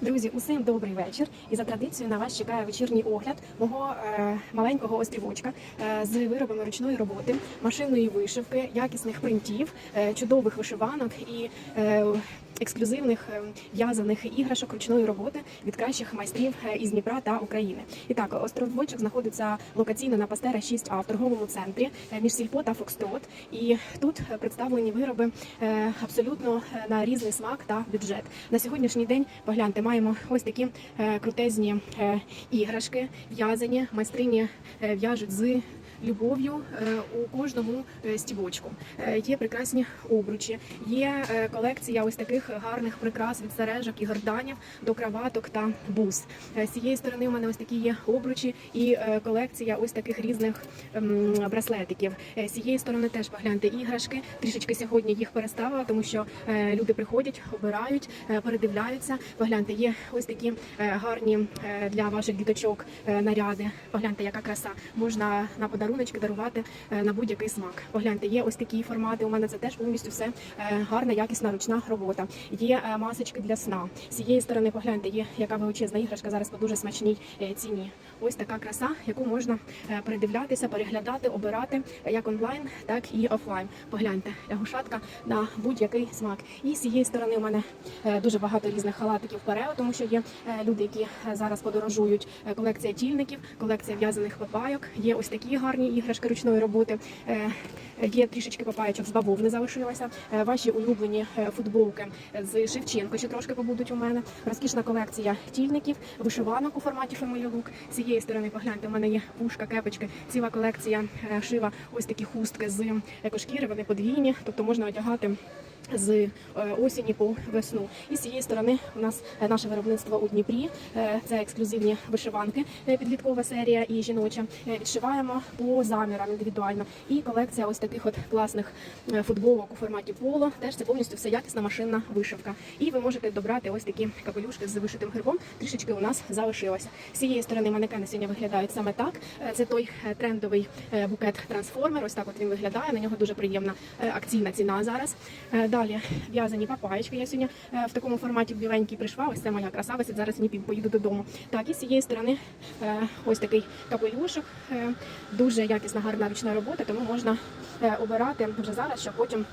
Друзі, усім добрий вечір. І за традицією на вас чекає вечірній огляд мого е, маленького острівочка е, з виробами ручної роботи, машинної вишивки, якісних принтів, е, чудових вишиванок і е, ексклюзивних е, в'язаних іграшок ручної роботи від кращих майстрів е, із Дніпра та України. І так, островочок знаходиться локаційно на Пастера 6А в торговому центрі е, між Сільпо та Фокстрот. І тут представлені вироби абсолютно на різний смак та бюджет. На сьогоднішній день погляньте, маємо ось такі е, крутезні е, іграшки, в'язані, майстрині е, в'яжуть з. Любов'ю е, у кожному е, стібочку Е, є прекрасні обручі, є колекція ось таких гарних прикрас від сережок і горданів до краваток та бус. З цієї сторони у мене ось такі є обручі і колекція ось таких різних ем, браслетиків. З цієї сторони теж погляньте іграшки. Трішечки сьогодні їх переставила, тому що люди приходять, обирають, передивляються. Погляньте, є ось такі гарні для ваших діточок наряди. Погляньте, яка краса. Можна на подаруночки дарувати е, на будь-який смак. Погляньте, є ось такі формати. У мене це теж повністю все е, гарна, якісна ручна робота. Є е, масочки для сна. З цієї сторони погляньте, є яка величезна іграшка зараз по дуже смачній ціні. Ось така краса, яку можна передивлятися, переглядати, обирати як онлайн, так і офлайн. Погляньте, лягушатка на будь-який смак. І з цієї сторони у мене дуже багато різних халатиків перео, тому що є люди, які зараз подорожують. Колекція тільників, колекція в'язаних папайок. Є ось такі гарні іграшки ручної роботи. Е, Є трішечки папаєчок з бавовни залишилося. Е, Ваші улюблені е, футболки з Шевченко ще трошки побудуть у мене. Розкішна колекція тільників, вишиванок у форматі Family. З цієї сторони погляньте, у мене є пушка, кепочки, ціла колекція шива. Ось такі хустки з екошкіри, вони подвійні, тобто можна одягати. З е, осені по весну, і з цієї сторони у нас е, наше виробництво у Дніпрі. Е, Це ексклюзивні вишиванки, підліткова серія і жіноча. Відшиваємо по замірам індивідуально. І колекція ось таких от класних футболок у форматі поло. Теж це повністю все якісна машинна вишивка. І ви можете добрати ось такі капелюшки з вишитим грибом. Трішечки у нас залишилося. З цієї сторони манекени сьогодні виглядають саме так. Це той трендовий букет трансформер. Ось так от він виглядає. На нього дуже приємна акційна ціна зараз. Далі в'язані папаєчки. Я сьогодні е, в такому форматі біленький прийшла. Ось це моя краса. Ось зараз мені поїду додому. Так, і з цієї сторони е, ось такий капелюшок. Е, Дуже якісна гарна ручна робота, тому можна обирати вже зараз, щоб потім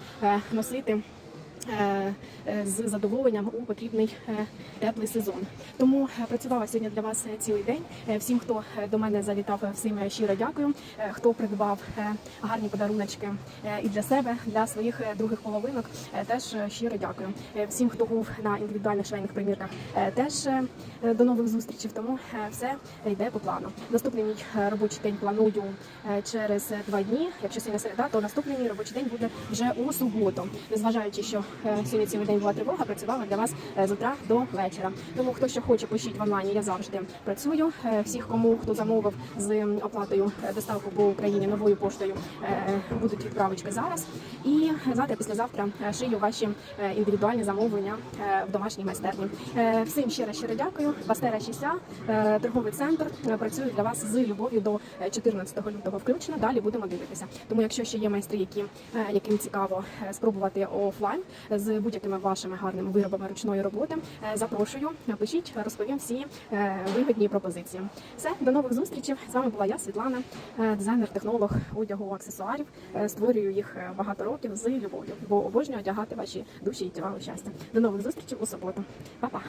носити. Е, е, З задоволенням у потрібний е, теплий сезон. Тому працювала сьогодні для вас цілий день. Всім, хто до мене завітав, всім щиро дякую. Хто придбав гарні подаруночки і для себе, для своїх других половинок, теж щиро дякую. Всім, хто був на індивідуальних швейних примірках, теж до нових зустрічей. Тому все йде по плану. Наступний мій робочий день планую через два дні. Якщо сьогодні середа, то наступний мій робочий день буде вже у суботу. Незважаючи, що сьогодні цілий день була тривога, працювала для вас е, з утра до вечора. Тому хто що хоче, пишіть в онлайні. Я завжди працюю. Е, Всіх, кому хто замовив з оплатою е, доставку по Україні новою поштою, е, будуть відправочки зараз. І завтра, післязавтра е, шию ваші е, індивідуальні замовлення е, в домашній майстерні. Е, Всім щиро щиро дякую. Пастера 6 е, торговий центр е, працює для вас з любов'ю до е, 14 лютого включно. Далі будемо дивитися. Тому, якщо ще є майстри, які е, яким цікаво е, спробувати офлайн з будь-якими вашими гарними виробами ручної роботи, е, запрошую, пишіть, розповім всі е, вигідні пропозиції. Все, до нових зустрічей. З вами була я, Світлана, е, дизайнер-технолог одягу аксесуарів. Створюю їх багато років з любов'ю, бо обожнюю одягати ваші душі і тіла щастя. До нових зустрічей у суботу. Па-па!